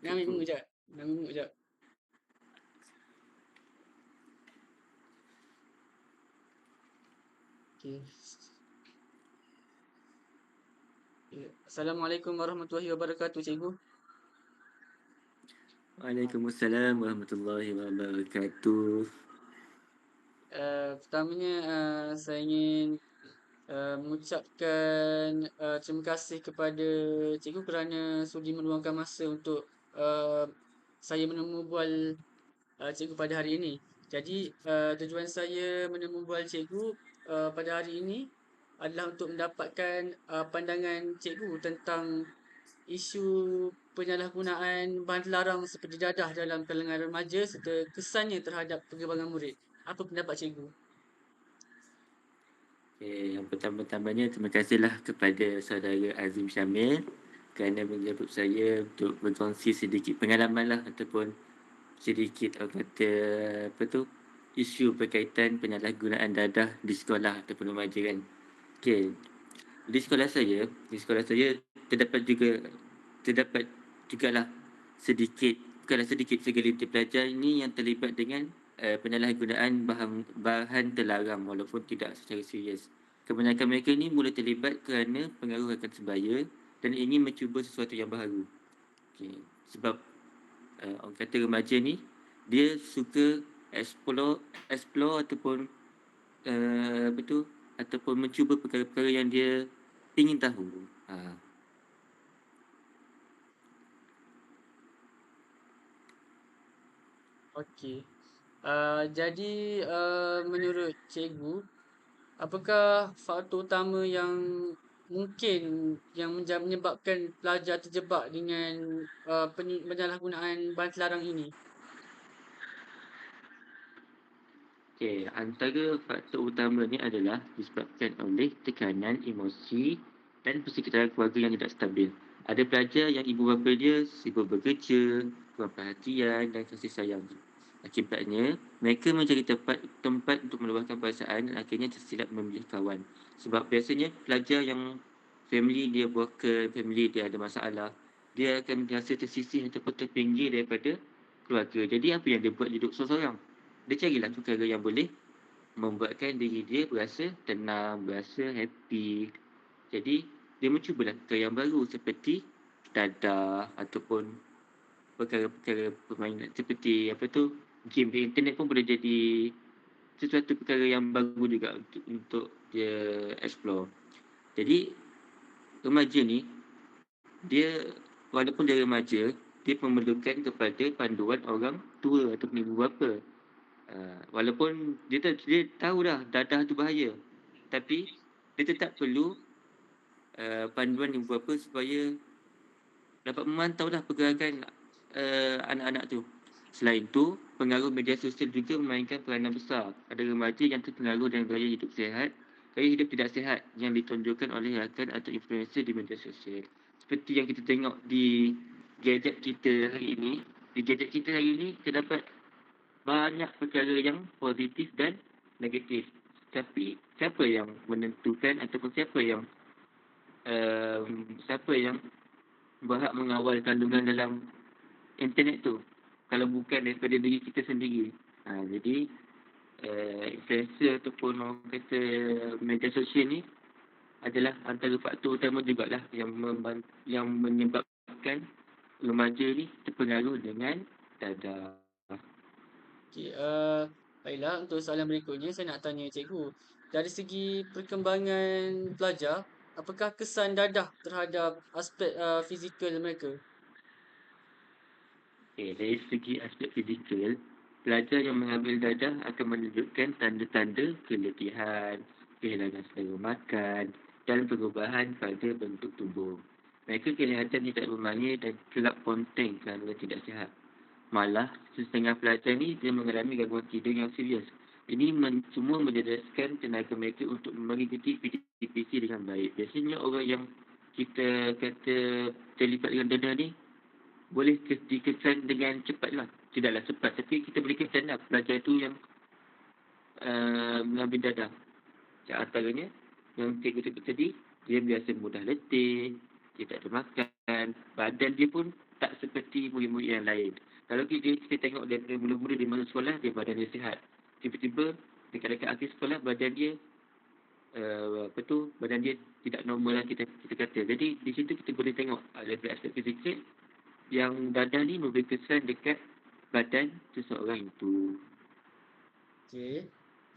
Nak ambil bunga jap. Nak ambil bunga jap. Okay. Ya. Assalamualaikum warahmatullahi wabarakatuh, cikgu. Waalaikumsalam warahmatullahi wabarakatuh. Uh, pertamanya uh, saya ingin uh, mengucapkan uh, terima kasih kepada cikgu kerana sudi meluangkan masa untuk uh, saya menemu bual uh, cikgu pada hari ini. Jadi uh, tujuan saya menemu bual cikgu uh, pada hari ini adalah untuk mendapatkan uh, pandangan cikgu tentang isu penyalahgunaan bahan terlarang seperti dadah dalam kalangan remaja serta kesannya terhadap perkembangan murid. Apa pendapat cikgu? Okay, yang pertama-tamanya terima kasihlah kepada saudara Azim Syamil kerana menjemput saya untuk berkongsi sedikit pengalaman lah ataupun sedikit orang kata apa tu isu berkaitan penyalahgunaan dadah di sekolah ataupun remaja kan. Okey. Di sekolah saya, di sekolah saya terdapat juga terdapat jugalah sedikit bukanlah sedikit segelintir pelajar ini yang terlibat dengan uh, penyalahgunaan bahan bahan terlarang walaupun tidak secara serius. Kebanyakan mereka ini mula terlibat kerana pengaruh akan sebaya dan ingin mencuba sesuatu yang baru. Okay. Sebab uh, orang kata remaja ni dia suka explore explore ataupun uh, apa tu ataupun mencuba perkara-perkara yang dia ingin tahu. Ha. Okey. Uh, jadi uh, menurut cikgu, apakah faktor utama yang mungkin yang menyebabkan pelajar terjebak dengan uh, penyalahgunaan bahan terlarang ini? Okey, antara faktor utamanya adalah disebabkan oleh tekanan emosi dan persekitaran keluarga yang tidak stabil. Ada pelajar yang ibu bapa dia sibuk bekerja, kurang perhatian dan kasih sayang. Akibatnya, mereka mencari tempat tempat untuk meluahkan perasaan dan akhirnya tersilap memilih kawan. Sebab biasanya pelajar yang family dia broken, family dia ada masalah, dia akan rasa tersisih ataupun terpinggir daripada keluarga. Jadi apa yang dia buat duduk seorang-seorang? Dia carilah perkara yang boleh membuatkan diri dia berasa tenang, berasa happy. Jadi dia mencubalah perkara yang baru seperti dadah ataupun perkara-perkara permainan seperti apa tu game di internet pun boleh jadi sesuatu perkara yang baru juga untuk, untuk dia explore. Jadi remaja ni dia walaupun dia remaja dia memerlukan kepada panduan orang tua atau ibu bapa. Uh, walaupun dia, dia tahu dah dadah tu bahaya tapi dia tetap perlu uh, panduan ibu bapa supaya dapat memantau dah pergerakan uh, anak-anak tu. Selain tu, pengaruh media sosial juga memainkan peranan besar. Ada remaja yang terpengaruh dengan gaya hidup sehat, gaya hidup tidak sehat yang ditunjukkan oleh rakan atau influencer di media sosial. Seperti yang kita tengok di gadget kita hari ini, di gadget kita hari ini terdapat banyak perkara yang positif dan negatif. Tapi siapa yang menentukan ataupun siapa yang um, siapa yang berhak mengawal kandungan dalam internet tu? kalau bukan daripada diri kita sendiri. Ha, jadi uh, influencer ataupun orang kata media sosial ni adalah antara faktor utama jugalah yang memban- yang menyebabkan remaja ni terpengaruh dengan dadah. Okey, uh, baiklah untuk soalan berikutnya saya nak tanya cikgu. Dari segi perkembangan pelajar, apakah kesan dadah terhadap aspek uh, fizikal mereka? Okay, dari segi aspek fizikal, pelajar yang mengambil dadah akan menunjukkan tanda-tanda keletihan, kehilangan selera makan dan perubahan pada bentuk tubuh. Mereka kelihatan tidak bermanja dan kelap ponteng kerana tidak sihat. Malah, setengah pelajar ni dia mengalami gangguan tidur yang serius. Ini men- semua menjejaskan tenaga mereka untuk mengikuti PTPC dengan baik. Biasanya orang yang kita kata terlibat dengan dadah ni boleh dikesan dengan cepat lah. Tidaklah cepat tapi kita boleh kesan lah pelajar itu yang uh, mengambil dadah. Yang antaranya yang cikgu sebut tadi, dia biasa mudah letih, dia tak ada makan, badan dia pun tak seperti murid-murid yang lain. Kalau kita, kita tengok dia mula-mula dia masuk sekolah, dia badan dia sihat. Tiba-tiba dekat-dekat akhir sekolah, badan dia uh, apa tu, badan dia tidak normal lah kita, kita kata. Jadi di situ kita boleh tengok ada aspek fizikal yang dadah ni memberi kesan dekat badan seseorang itu. Okey.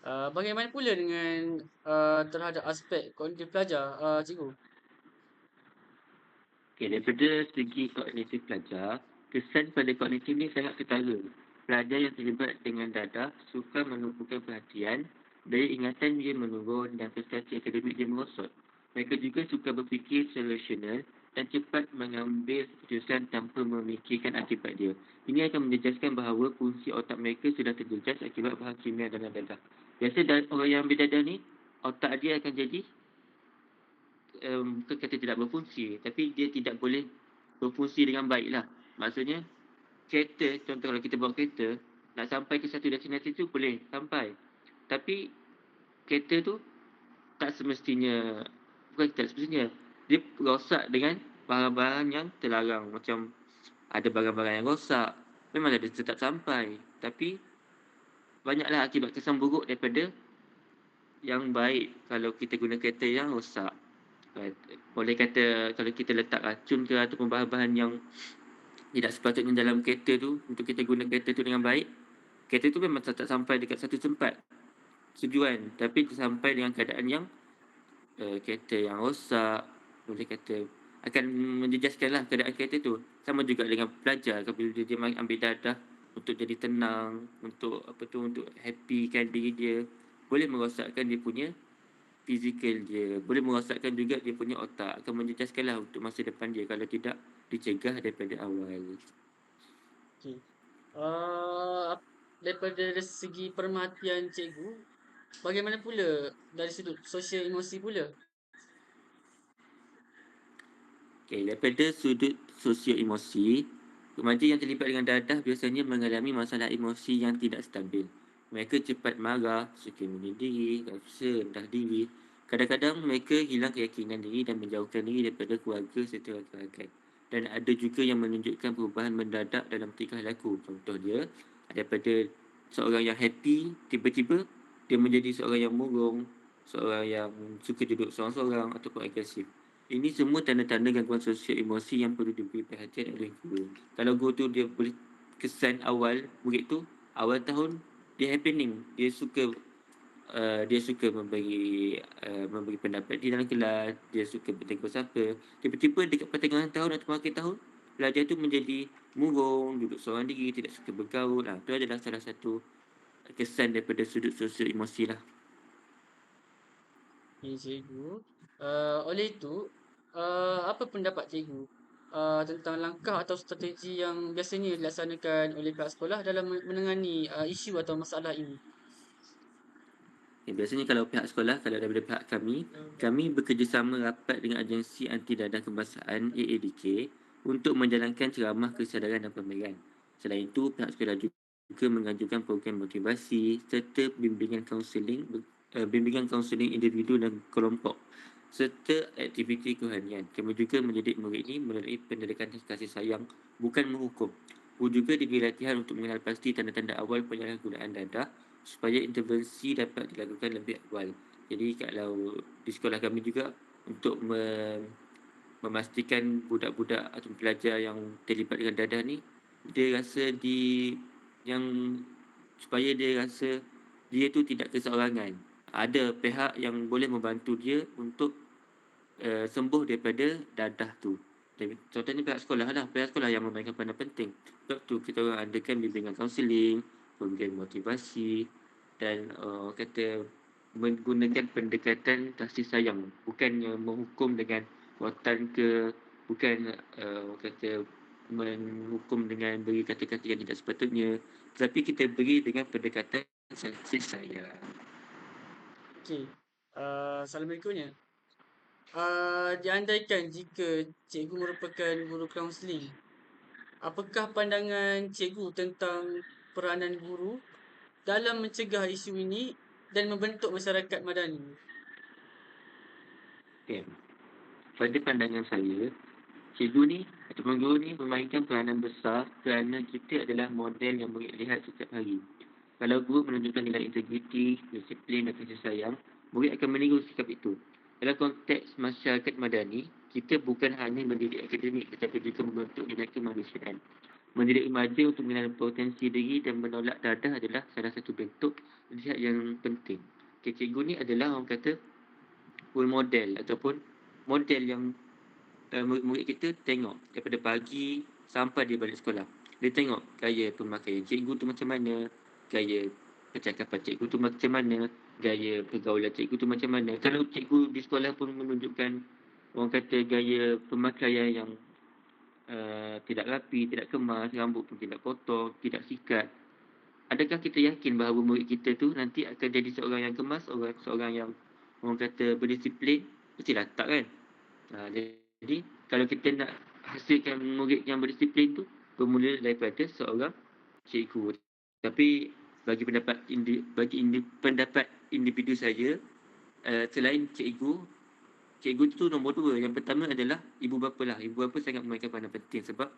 Uh, bagaimana pula dengan uh, terhadap aspek kognitif pelajar, uh, cikgu? Okay, daripada segi kognitif pelajar, kesan pada kognitif ni sangat ketara. Pelajar yang terlibat dengan dadah suka menumpukan perhatian, daya ingatan dia menurun dan prestasi akademik dia merosot. Mereka juga suka berfikir solusional dan cepat mengambil keputusan tanpa memikirkan akibat dia. Ini akan menjejaskan bahawa fungsi otak mereka sudah terjejas akibat bahan kimia dalam dadah. Biasa orang yang ambil dadah ni, otak dia akan jadi um, bukan kata tidak berfungsi tapi dia tidak boleh berfungsi dengan baik lah maksudnya kereta contoh kalau kita bawa kereta nak sampai ke satu destinasi tu boleh sampai tapi kereta tu tak semestinya bukan tak semestinya dia rosak dengan barang-barang yang terlarang. Macam ada barang-barang yang rosak memang ada tetap sampai. Tapi banyaklah akibat kesan buruk daripada yang baik kalau kita guna kereta yang rosak. Boleh kata kalau kita letak racun ke ataupun bahan-bahan yang tidak sepatutnya dalam kereta tu untuk kita guna kereta tu dengan baik kereta tu memang tak sampai dekat satu tempat. Tujuan. Tapi sampai dengan keadaan yang uh, kereta yang rosak boleh kata. Akan menjejaskan lah keadaan kereta tu. Sama juga dengan pelajar. Bila dia, dia ambil dadah untuk jadi tenang untuk apa tu untuk happy kan diri dia boleh merosakkan dia punya fizikal dia. Boleh merosakkan juga dia punya otak. Akan menjejaskan lah untuk masa depan dia. Kalau tidak dicegah daripada awal. Okay. uh, daripada segi perhatian cikgu bagaimana pula dari sudut sosial emosi pula Okay, daripada sudut sosio emosi, remaja yang terlibat dengan dadah biasanya mengalami masalah emosi yang tidak stabil. Mereka cepat marah, suka menyendiri, rasa rendah diri. Kadang-kadang mereka hilang keyakinan diri dan menjauhkan diri daripada keluarga serta rakan-rakan. Dan ada juga yang menunjukkan perubahan mendadak dalam tingkah laku. Contohnya, daripada seorang yang happy, tiba-tiba dia menjadi seorang yang murung, seorang yang suka duduk seorang-seorang ataupun agresif. Ini semua tanda-tanda gangguan sosial emosi yang perlu diberi perhatian oleh guru. Kalau guru tu dia boleh kesan awal murid tu, awal tahun dia happening dia suka uh, dia suka memberi uh, memberi pendapat di dalam kelas dia suka bertegur sapa tiba-tiba dekat pertengahan tahun atau akhir tahun pelajar tu menjadi murung duduk seorang diri tidak suka bergaul lah tu adalah salah satu kesan daripada sudut sosial emosi lah Ya, cikgu. Uh, oleh itu, uh, apa pendapat cikgu uh, tentang langkah atau strategi yang biasanya dilaksanakan oleh pihak sekolah dalam menangani uh, isu atau masalah ini? Ya, biasanya kalau pihak sekolah, kalau daripada pihak kami, kami bekerjasama rapat dengan agensi anti dadah kebangsaan AADK untuk menjalankan ceramah kesedaran dan pameran. Selain itu, pihak sekolah juga mengajukan program motivasi serta bimbingan kaunseling bimbingan kaunseling individu dan kelompok serta aktiviti kerohanian. Kami juga mendidik murid ini melalui pendidikan kasih sayang, bukan menghukum. Guru juga diberi latihan untuk mengenal pasti tanda-tanda awal penyalahgunaan dadah supaya intervensi dapat dilakukan lebih awal. Jadi kalau di sekolah kami juga untuk mem- memastikan budak-budak atau pelajar yang terlibat dengan dadah ni dia rasa di yang supaya dia rasa dia tu tidak keseorangan. Ada pihak yang boleh membantu dia untuk uh, sembuh daripada dadah tu. Contohnya pihak sekolah lah. Pihak sekolah yang memainkan peranan penting. Sebab tu kita orang adakan bimbingan kaunseling, program motivasi dan uh, kata menggunakan pendekatan kasih sayang. Bukannya menghukum dengan kuatan ke, bukan uh, kata menghukum dengan beri kata-kata yang tidak sepatutnya. Tetapi kita beri dengan pendekatan kasih sayang. Okey. Uh, salam berikutnya uh, diandaikan jika cikgu merupakan guru kaunseling, apakah pandangan cikgu tentang peranan guru dalam mencegah isu ini dan membentuk masyarakat madani? Okay. Pada pandangan saya, cikgu ni ataupun guru ni memainkan peranan besar kerana kita adalah model yang murid lihat setiap hari. Kalau guru menunjukkan nilai integriti, disiplin dan kasih sayang, murid akan meniru sikap itu. Dalam konteks masyarakat madani, kita bukan hanya mendidik akademik tetapi juga membentuk nilai kemanusiaan. Mendidik remaja untuk mengenal potensi diri dan menolak dadah adalah salah satu bentuk lihat yang penting. Okay, cikgu ni adalah orang kata role model ataupun model yang uh, murid-murid kita tengok daripada pagi sampai dia balik sekolah. Dia tengok gaya pemakaian cikgu tu macam mana, gaya percakapan cikgu tu macam mana, gaya pergaulan cikgu tu macam mana. Kalau cikgu di sekolah pun menunjukkan orang kata gaya pemakaian yang uh, tidak rapi, tidak kemas, rambut pun tidak potong, tidak sikat. Adakah kita yakin bahawa murid kita tu nanti akan jadi seorang yang kemas, orang seorang yang orang kata berdisiplin? Mestilah tak kan? Uh, jadi kalau kita nak hasilkan murid yang berdisiplin tu bermula daripada seorang cikgu. Tapi bagi pendapat indi, bagi indi, pendapat individu saya uh, selain cikgu cikgu tu nombor dua. Yang pertama adalah ibu bapa lah. Ibu bapa sangat memainkan peranan penting sebab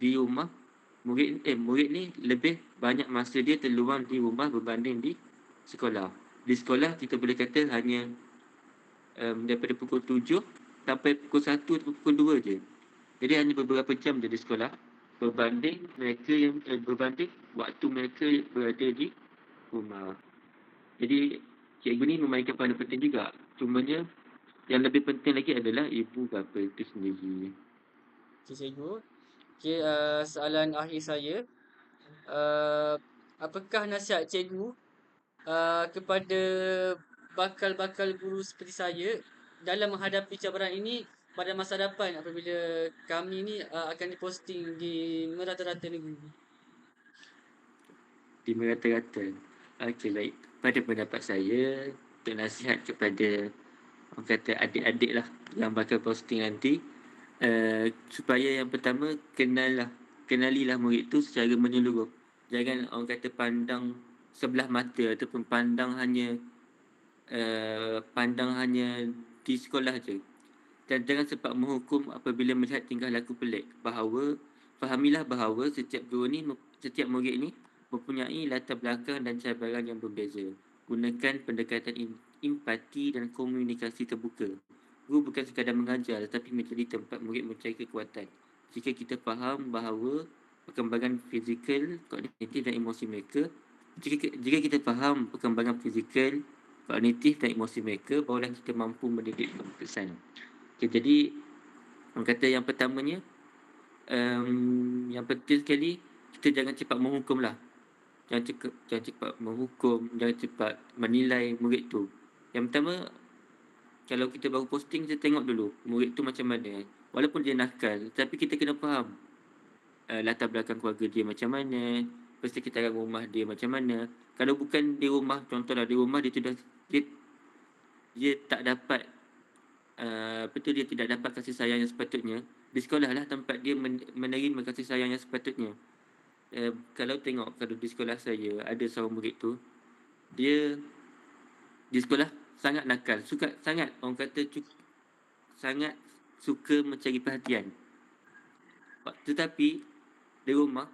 di rumah murid eh murid ni lebih banyak masa dia terluang di rumah berbanding di sekolah. Di sekolah kita boleh kata hanya um, daripada pukul tujuh sampai pukul satu atau pukul dua je. Jadi hanya beberapa jam je di sekolah berbanding mereka yang eh, berbanding waktu mereka berada di rumah. Jadi cikgu ni memainkan peranan penting juga. Cumanya yang lebih penting lagi adalah ibu bapa itu sendiri. Okay, cikgu. Okay, uh, soalan akhir saya. Uh, apakah nasihat cikgu uh, kepada bakal-bakal guru seperti saya dalam menghadapi cabaran ini pada masa depan apabila kami ni uh, akan diposting di merata-rata negeri. Di merata-rata. Okey baik. Pada pendapat saya, untuk nasihat kepada orang kata adik-adik lah yang bakal posting nanti uh, supaya yang pertama kenal lah kenalilah murid tu secara menyeluruh. Jangan orang kata pandang sebelah mata ataupun pandang hanya uh, pandang hanya di sekolah je dan jangan sempat menghukum apabila melihat tingkah laku pelik bahawa fahamilah bahawa setiap guru ni setiap murid ni mempunyai latar belakang dan cabaran yang berbeza. Gunakan pendekatan empati dan komunikasi terbuka. Guru bukan sekadar mengajar tetapi menjadi tempat murid mencari kekuatan. Jika kita faham bahawa perkembangan fizikal kognitif dan emosi mereka jika, jika kita faham perkembangan fizikal kognitif dan emosi mereka barulah kita mampu mendidik keputusan Okay, jadi orang kata yang pertamanya um, yang penting sekali kita jangan cepat menghukum lah. Jangan cepat, jangan cepat menghukum, jangan cepat menilai murid tu. Yang pertama kalau kita baru posting kita tengok dulu murid tu macam mana. Walaupun dia nakal tapi kita kena faham uh, latar belakang keluarga dia macam mana, persekitaran rumah dia macam mana. Kalau bukan di rumah, contohlah di rumah dia tu dah dia, dia tak dapat uh, betul dia tidak dapat kasih sayang yang sepatutnya di sekolah lah tempat dia menerima kasih sayang yang sepatutnya uh, kalau tengok kalau di sekolah saya ada seorang murid tu dia di sekolah sangat nakal suka sangat orang kata cu- sangat suka mencari perhatian. Tetapi di rumah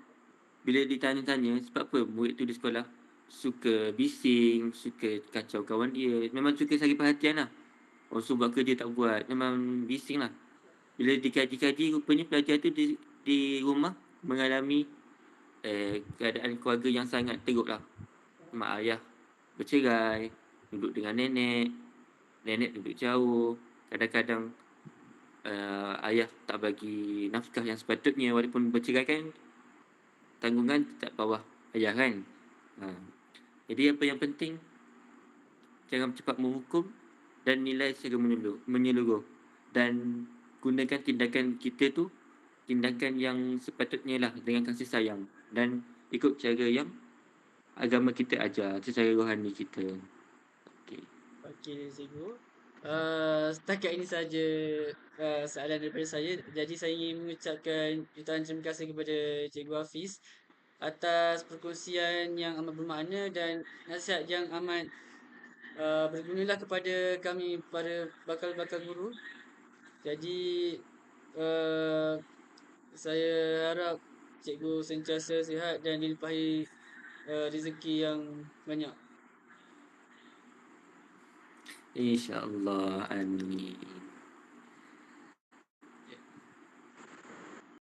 bila ditanya-tanya sebab apa murid tu di sekolah suka bising, suka kacau kawan dia memang suka cari perhatian lah. Oh so buat kerja tak buat Memang bising lah. Bila dikaji-kaji Rupanya pelajar tu di, di rumah Mengalami eh, Keadaan keluarga yang sangat teruk lah. Mak ayah Bercerai Duduk dengan nenek Nenek duduk jauh. Kadang-kadang uh, Ayah tak bagi nafkah yang sepatutnya Walaupun bercerai kan Tanggungan tak bawah ayah kan? Ha. Jadi apa yang penting Jangan cepat menghukum dan nilai secara menyeluruh, menyeluruh. Dan gunakan tindakan kita tu tindakan yang sepatutnya lah dengan kasih sayang dan ikut cara yang agama kita ajar secara rohani kita. Okey. Okey, cikgu. Uh, setakat ini saja uh, soalan daripada saya. Jadi saya ingin mengucapkan jutaan terima kasih kepada Cikgu Hafiz atas perkongsian yang amat bermakna dan nasihat yang amat uh, bergunalah kepada kami para bakal-bakal guru. Jadi uh, saya harap cikgu sentiasa sihat dan dilimpahi uh, rezeki yang banyak. InsyaAllah. Amin.